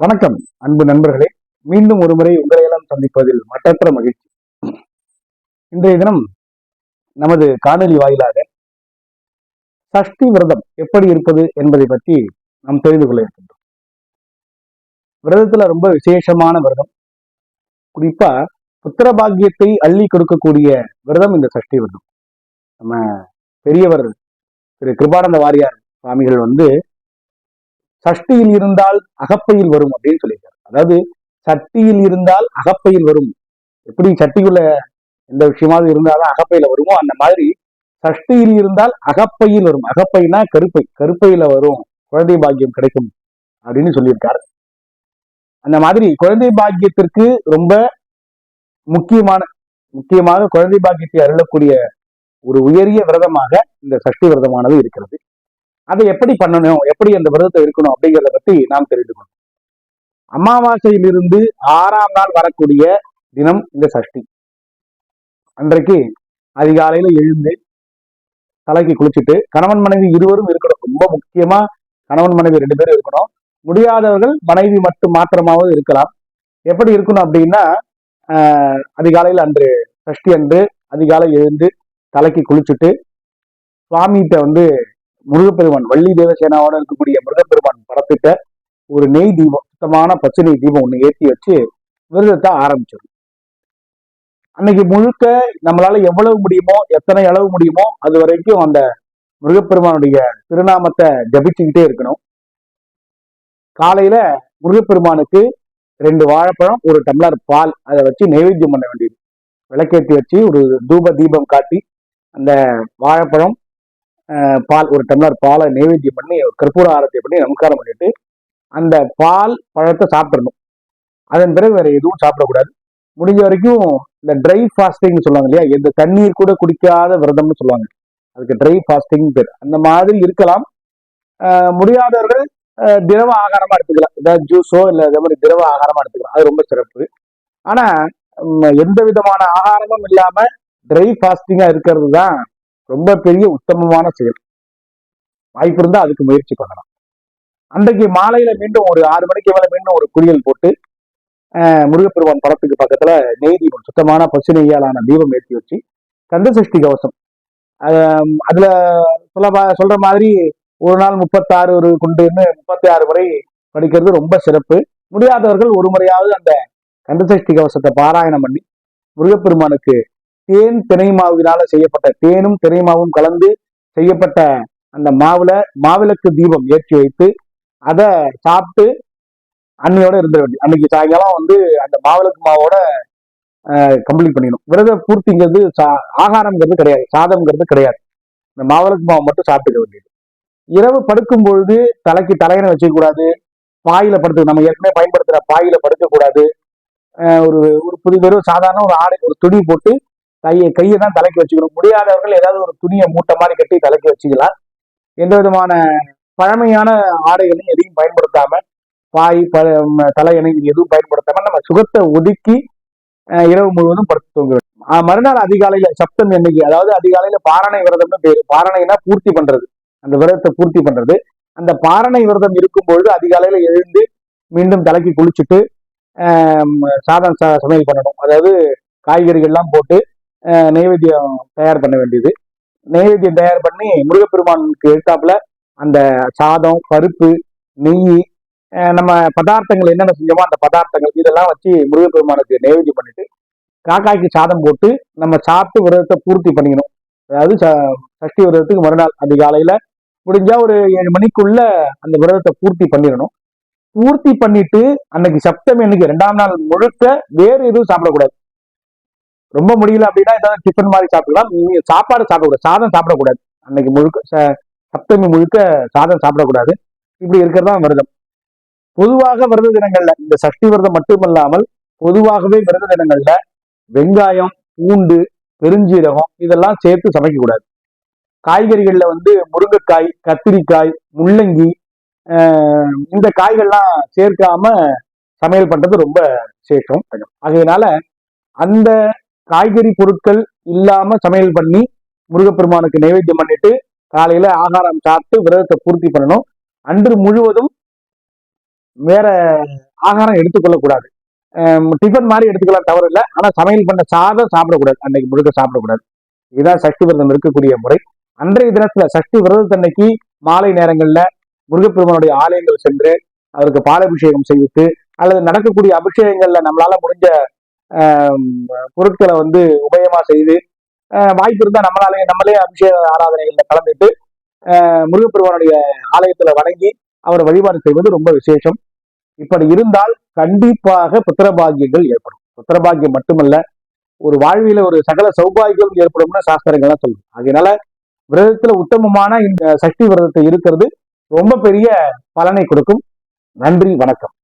வணக்கம் அன்பு நண்பர்களே. மீண்டும் ஒருமுறை உங்களை எல்லாம் சந்திப்பதில் மற்றற்ற மகிழ்ச்சி. இன்றைய தினம் நமது காணொலி வாயிலாக சஷ்டி விரதம் எப்படி இருப்பது என்பதை பற்றி நாம் தெரிந்து கொள்ள இருக்கின்றோம். விரதத்துல ரொம்ப விசேஷமான விரதம். குறிப்பா புத்திர பாக்கியத்தை அள்ளி கொடுக்கக்கூடிய விரதம் இந்த சஷ்டி விரதம். நம்ம பெரியவர் திரு கிருபானந்த வாரியார் சுவாமிகள் வந்து சஷ்டியில் இருந்தால் அகப்பையில் வரும் அப்படின்னு சொல்லியிருக்காரு. அதாவது சட்டியில் இருந்தால் அகப்பையில் வரும். எப்படி சட்டிக்குள்ள எந்த விஷயமாவது இருந்தாலும் அகப்பையில வருமோ அந்த மாதிரி சஷ்டியில் இருந்தால் அகப்பையில் வரும். அகப்பைனா கருப்பை. கருப்பையில வரும். குழந்தை பாக்கியம் கிடைக்கும் அப்படின்னு சொல்லியிருக்காரு. அந்த மாதிரி குழந்தை பாக்கியத்திற்கு ரொம்ப முக்கியமான முக்கியமாக குழந்தை பாக்கியத்தை அருளக்கூடிய ஒரு உயரிய விரதமாக இந்த சஷ்டி விரதமானது இருக்கிறது. அதை எப்படி பண்ணணும் எப்படி அந்த விரதத்தை இருக்கணும் அப்படிங்கிறத பத்தி நாம் தெரிந்து கொள்ளணும் அமாவாசையிலிருந்து ஆறாம் நாள் வரக்கூடிய தினம் இந்த சஷ்டி. அன்றைக்கு அதிகாலையில எழுந்து தலைக்கு குளிச்சுட்டு கணவன் மனைவி இருவரும் இருக்கணும். ரொம்ப முக்கியமா கணவன் மனைவி ரெண்டு பேரும் இருக்கணும். முடியாதவர்கள் மனைவி மட்டும் மாத்திரமாவது இருக்கலாம். எப்படி இருக்கணும் அப்படின்னா ஆஹ் அதிகாலையில் அன்று சஷ்டி அன்று அதிகாலை எழுந்து தலைக்கு குளிச்சுட்டு சுவாமிகிட்ட வந்து முருகப்பெருமான் வள்ளி தேவசேனாவோட இருக்கக்கூடிய முருகப்பெருமான் படத்திட்ட ஒரு நெய் தீபம் சுத்தமான பச்சை நெய் தீபம் ஒன்று ஏற்றி வச்சு விரதத்தை ஆரம்பிச்சிடும் அன்னைக்கு முழுக்க நம்மளால எவ்வளவு முடியுமோ எத்தனை அளவு முடியுமோ அது வரைக்கும் அந்த முருகப்பெருமானுடைய திருநாமத்தை ஜபிச்சுக்கிட்டே இருக்கணும். காலையில முருகப்பெருமானுக்கு ரெண்டு வாழைப்பழம் ஒரு டம்ளர் பால் அதை வச்சு நைவேத்தியம் பண்ண வேண்டியது. விளக்கேற்றி வச்சு ஒரு தூப தீபம் காட்டி அந்த வாழைப்பழம் பால் ஒரு டம்ளர் பாலை நைவேத்தியம் பண்ணி கற்பூர ஆரத்தி பண்ணி நமஸ்காரம் பண்ணிட்டு அந்த பால் பழத்தை சாப்பிடணும் அதன் பிறகு வேற எதுவும் சாப்பிடக்கூடாது. முடிஞ்ச வரைக்கும் இந்த ட்ரை ஃபாஸ்டிங் சொல்லுவாங்க இல்லையா? எந்த தண்ணீர் கூட குடிக்காத விரதம்னு சொல்லுவாங்க. அதுக்கு ட்ரை ஃபாஸ்டிங் பேர். அந்த மாதிரி இருக்கலாம். முடியாதவர்கள் திரவ ஆகாரமா எடுத்துக்கலாம். ஏதாவது ஜூஸோ இல்லை இதே மாதிரி திரவ ஆகாரமா எடுத்துக்கலாம். அது ரொம்ப சிறப்பு. ஆனா எந்த விதமான ஆகாரமும் இல்லாம ட்ரை ஃபாஸ்டிங்கா இருக்கிறது தான் ரொம்ப பெரிய உத்தமமான செயல். வாய்ப்பு இருந்தா அதுக்கு முயற்சி பண்ணலாம். அன்றைக்கு மாலையில மீண்டும் ஒரு ஆறு மணிக்கு மேல மீண்டும் ஒரு குளியல் போட்டு அஹ், முருகப்பெருமான் படத்துக்கு பக்கத்துல நெய் தீபம் சுத்தமான பசு நெய்யாலான தீபம் ஏற்றி வச்சு கந்தசஷ்டி கவசம். அதுல சொல்ல சொல்ற மாதிரி ஒரு நாள் முப்பத்தாறு ஒரு குண்டுன்னு முப்பத்தி ஆறு முறை படிக்கிறது ரொம்ப சிறப்பு. முடியாதவர்கள் ஒரு முறையாவது அந்த கந்தசஷ்டி கவசத்தை பாராயணம் பண்ணி முருகப்பெருமானுக்கு தேன் திணை மாவினால செய்யப்பட்ட தேனும் திணை மாவும் கலந்து செய்யப்பட்ட அந்த மாவுல மாவிளக்கு தீபம் ஏற்றி வைத்து அதை சாப்பிட்டு அன்னையோட இருந்துட வேண்டியது. அன்னைக்கு சாயங்காலம் வந்து அந்த மாவிளக்கு மாவோட கம்ப்ளீட் பண்ணிடணும். விரத பூர்த்திங்கிறது சா- ஆகாரம்ங்கிறது கிடையாது. சாதம்ங்கிறது கிடையாது. இந்த மாவிளக்கு மாவு மட்டும் சாப்பிட்டுக்க வேண்டியது. இரவு படுக்கும் பொழுது தலைக்கு தலையணை வச்சுக்கூடாது பாயில படுத்து நம்ம ஏற்கனவே பயன்படுத்துகிற பாயில படுக்கக்கூடாது. அஹ் ஒரு ஒரு புது வெறும் சாதாரண ஒரு ஆடை ஒரு துணி போட்டு கையை கையை தான் தலைக்கு வச்சுக்கணும். முடியாதவர்கள் ஏதாவது ஒரு துணியை மூட்டை மாதிரி கட்டி தலைக்கு வச்சுக்கலாம். எந்த விதமான பழமையான ஆடைகளையும் எதையும் பயன்படுத்தாம பாய் ப தலையணை இது எதுவும் பயன்படுத்தாம நம்ம சுகத்தை ஒதுக்கி இரவு முழுவதும் படுத்து தூங்க வேண்டும் மறுநாள் அதிகாலையில சப்தம் எண்ணிக்கை அதாவது அதிகாலையில பாரணை விரதம்னு பேரு. பாரணைனா பூர்த்தி பண்றது. அந்த விரதத்தை பூர்த்தி பண்றது. அந்த பாரணை விரதம் இருக்கும்பொழுது அதிகாலையில எழுந்து மீண்டும் தலைக்கு குளிச்சுட்டு சாதம் ச- சமையல் பண்ணணும். அதாவது காய்கறிகள்லாம் போட்டு நைவேத்தியம் தயார் பண்ண வேண்டியது. நைவேத்தியம் தயார் பண்ணி முருகப்பெருமானுக்கு எடுத்தாப்புல அந்த சாதம் பருப்பு நெய் நம்ம பதார்த்தங்கள் என்னென்ன செஞ்சோமோ அந்த பதார்த்தங்கள் இதெல்லாம் வச்சு முருகப்பெருமானுக்கு நைவேத்தியம் பண்ணிட்டு காக்காய்க்கு சாதம் போட்டு நம்ம சாப்பிட்டு விரதத்தை பூர்த்தி பண்ணிக்கணும். அதாவது ச- சஷ்டி விரதத்துக்கு மறுநாள் அதிகாலையில முடிஞ்சா ஒரு ஏழு மணிக்குள்ள அந்த விரதத்தை பூர்த்தி பண்ணிடணும். பூர்த்தி பண்ணிட்டு அன்னைக்கு சப்தமி அன்னைக்கு ரெண்டாம் நாள் முழுக்க வேறு எதுவும் சாப்பிடக்கூடாது. ரொம்ப முடியல அப்படின்னா ஏதாவது டிஃபன் மாதிரி சாப்பிடலாம் சாப்பாடு சாப்பிடக்கூடாது. சாதம் சாப்பிடக்கூடாது. அன்னைக்கு முழுக்க ச- சப்தமி முழுக்க சாதம் சாப்பிடக்கூடாது. இப்படி இருக்கிறது தான் விரதம். பொதுவாக விரத தினங்கள்ல இந்த சஷ்டி விரதம் மட்டுமல்லாமல் பொதுவாகவே விரத தினங்கள்ல வெங்காயம் பூண்டு பெருஞ்சீரகம் இதெல்லாம் சேர்த்து சமைக்கக்கூடாது. காய்கறிகள்ல வந்து முருங்கைக்காய் கத்திரிக்காய் முள்ளங்கி இந்த காய்கள்லாம் சேர்க்காம சமையல் பண்றது ரொம்ப விசேஷம் ஆகையினால அந்த காய்கறி பொருட்கள் இல்லாம சமையல் பண்ணி முருகப்பெருமானுக்கு நைவேத்தியம் பண்ணிட்டு காலையில ஆகாரம் சாப்பிட்டு விரதத்தை பூர்த்தி பண்ணணும். அன்று முழுவதும் வேற ஆகாரம் எடுத்துக்கொள்ளக்கூடாது. அஹ் டிஃபன் மாதிரி எடுத்துக்கலாம் தவறு இல்லை ஆனா சமையல் பண்ண சாதம் சாப்பிடக்கூடாது. அன்னைக்கு முழுக்க சாப்பிடக்கூடாது. இதுதான் சஷ்டி விரதம் இருக்கக்கூடிய முறை. அன்றைய தினத்துல சஷ்டி விரதத்தன்னைக்கு மாலை நேரங்கள்ல முருகப்பெருமானுடைய ஆலயங்கள் சென்று அவருக்கு பாலாபிஷேகம் செய்வித்து அல்லது நடக்கக்கூடிய அபிஷேகங்கள்ல நம்மளால முடிஞ்ச பொருட்களை வந்து உபயமா செய்து வாய்ப்பு இருந்தா நம்மளாலே நம்மளே அபிஷேக ஆராதனைகள்ல கலந்துட்டு முருகப்பெருமானுடைய ஆலயத்துல வணங்கி அவரை வழிபாடு செய்வது ரொம்ப விசேஷம். இப்படி இருந்தால் கண்டிப்பாக புத்திரபாகியங்கள் ஏற்படும். புத்திரபாகியம் மட்டுமல்ல ஒரு வாழ்வில ஒரு சகல சௌபாகியம் ஏற்படும்னு சாஸ்திரங்கள்லாம் சொல்லும் அதனால விரதத்துல உத்தமமான இந்த சஷ்டி விரதத்தை இருக்கிறது ரொம்ப பெரிய பலனை கொடுக்கும். நன்றி வணக்கம்.